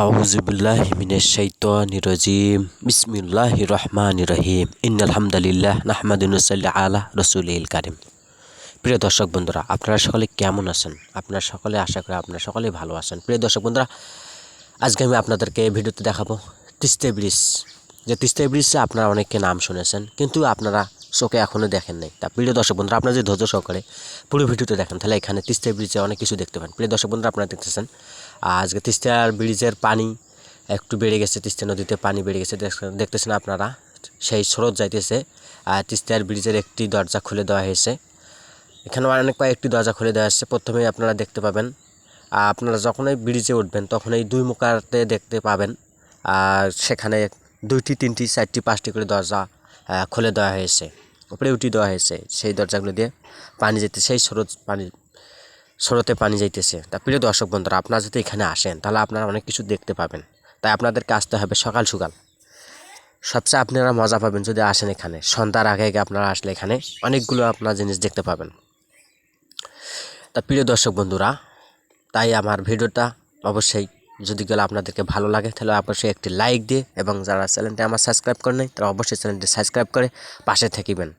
আউজুবিল্লাহ মিনাশ শাইতানির রাজিম বিসমিল্লাহির রহমানির রহিম ইন্নাল হামদুলিল্লাহ নাহমাদুন সাল্লি আলা রাসূলিল কারিম প্রিয় দর্শক বন্ধুরা, আপনারা সকলে কেমন আছেন? আপনারা সকলে, আশা করি আপনারা সকলেই ভালো আছেন। প্রিয় দর্শক বন্ধুরা, আজকে আমি আপনাদেরকে ভিডিওতে দেখাবো তিস্তে ব্রিজ। যে তিস্তে ব্রিজে আপনারা অনেকে নাম শুনেছেন, কিন্তু আপনারা চোখে এখনও দেখেন নাই। তা প্রিয় দর্শক বন্ধুরা, আপনারা যদি ধৈর্য সহকারে পুরো ভিডিওতে দেখেন, তাহলে এখানে তিস্তে ব্রিজে অনেক কিছু দেখতে পান। প্রিয় দর্শক বন্ধুরা, আপনারা দেখতেছেন, আজকে তিস্তার ব্রিজের পানি একটু বেড়ে গেছে, তিস্তা নদীতে পানি বেড়ে গেছে। দেখতেছেন আপনারা, সেই স্রোত যাইতেছে, আর তিস্তার ব্রিজের একটি দরজা খুলে দেওয়া হয়েছে। এখানে অনেক কয়েকটি দরজা খুলে দেওয়া হয়েছে। প্রথমেই আপনারা দেখতে পাবেন আর আপনারা যখনই ব্রিজে উঠবেন, তখন এই দুই মুখাতে দেখতে পাবেন, আর সেখানে দুইটি, তিনটি, চারটি, পাঁচটি করে দরজা খুলে দেওয়া হয়েছে। উপরে উঠি দেওয়া হয়েছে, সেই দরজাগুলো দিয়ে পানি যেতে সেই স্রোত পানি স্রোতে পানি যাইতেছে। তা প্রিয় দর্শক বন্ধুরা, আপনারা যদি এখানে আসেন, তাহলে আপনারা অনেক কিছু দেখতে পাবেন। তাই আপনাদেরকে আসতে হবে সকাল সকাল। সবচেয়ে আপনারা মজা পাবেন যদি আসেন এখানে। সন্ধ্যার আগে আগে আপনারা আসলে এখানে অনেকগুলো আপনারা জিনিস দেখতে পাবেন। তা প্রিয় দর্শক বন্ধুরা, তাই আমার ভিডিওটা অবশ্যই যদি গেলে আপনাদেরকে ভালো লাগে, তাহলে অবশ্যই একটি লাইক দিয়ে এবং যারা চ্যানেলটি আমার সাবস্ক্রাইব করে নেই, তারা অবশ্যই চ্যানেলটি সাবস্ক্রাইব করে পাশে থাকিবেন।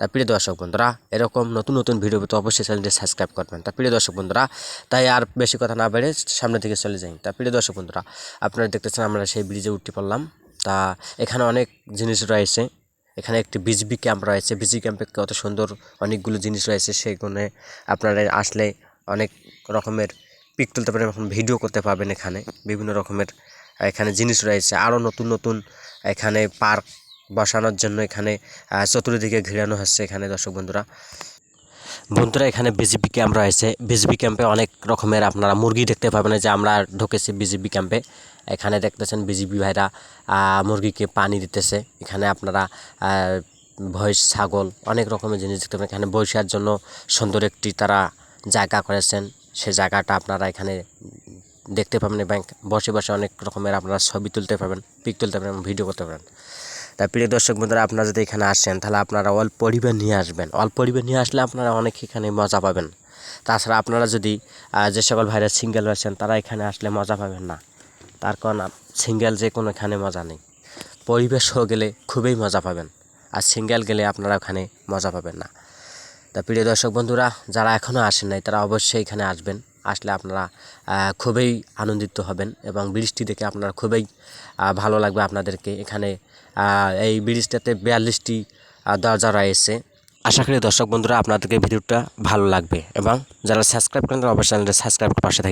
তা প্রিয় দর্শক বন্ধুরা, এরকম নতুন নতুন ভিডিও পেতে অবশ্যই চ্যানেলটি সাবস্ক্রাইব করবেন। তা প্রিয় দর্শক বন্ধুরা, তাই আর বেশি কথা না বেড়ে সামনের দিকে চলে যাই। তা প্রিয় দর্শক বন্ধুরা, আপনারা দেখতেছেন আমরা সেই ব্রিজে উঠতে পারলাম। তা এখানে অনেক জিনিস রয়েছে। এখানে একটি বিজিবি ক্যাম্প রয়েছে। বিজি ক্যাম্পে কত সুন্দর অনেকগুলো জিনিস রয়েছে। সেগুলো আপনারা আসলে অনেক রকমের পিক তুলতে পারেন এখন ভিডিও করতে পারবেন এখানে। বিভিন্ন রকমের এখানে জিনিস রয়েছে। আরও নতুন নতুন এখানে পার্ক বসানোর জন্য এখানে চতুর্দিকে ঘিরানো হচ্ছে এখানে দর্শক বন্ধুরা। বন্ধুরা, এখানে বিজিবি ক্যাম্প রয়েছে। বিজিবি ক্যাম্পে অনেক রকমের আপনারা মুরগি দেখতে পাবেন। যে আমরা ঢুকেছি বিজিবি ক্যাম্পে। এখানে দেখতেছেন বিজিবি ভাইরা মুরগিকে পানি দিতেছে। এখানে আপনারা ভৈঁস, ছাগল, অনেক রকমের জিনিস দেখতে পাবেন। এখানে বসার জন্য সুন্দর একটি তারা জায়গা করেছেন। সে জায়গাটা আপনারা এখানে দেখতে পাবেন এবং বসে বসে অনেক রকমের আপনারা ছবি তুলতে পারবেন, পিক তুলতে পারবেন ভিডিও করতে পারবেন। তাই প্রিয় দর্শক বন্ধুরা, আপনারা যদি এখানে আসেন, তাহলে আপনারা অল্প পরিবার নিয়ে আসবেন। অল্প পরিবার নিয়ে আসলে আপনারা অনেক এখানে মজা পাবেন। তাছাড়া আপনারা যদি যে সকল ভাইরা সিঙ্গেল রয়েছেন, তারা এখানে আসলে মজা পাবেন না। তার কারণ সিঙ্গেল যে কোনো এখানে মজা নেই। পরিবেশ হয়ে গেলে খুবই মজা পাবেন। আর সিঙ্গেল গেলে আপনারা ওখানে মজা পাবেন না। তা প্রিয় দর্শক বন্ধুরা, যারা এখনও আসেন নাই, তারা অবশ্যই এখানে আসবেন। আসলে আপনারা খুবই আনন্দিত হবেন এবং ব্রিজটি দেখে আপনারা খুবই ভালো লাগবে আপনাদেরকে এখানে। এই ব্রিজটাতে বিয়াল্লিশটি দরজা রয়েছে। আশা করি দর্শক বন্ধুরা আপনাদেরকে ভিডিওটা ভালো লাগবে এবং যারা সাবস্ক্রাইব করেন তারা অবশ্যই চ্যানেলটা সাবস্ক্রাইব করে পাশে থাকবে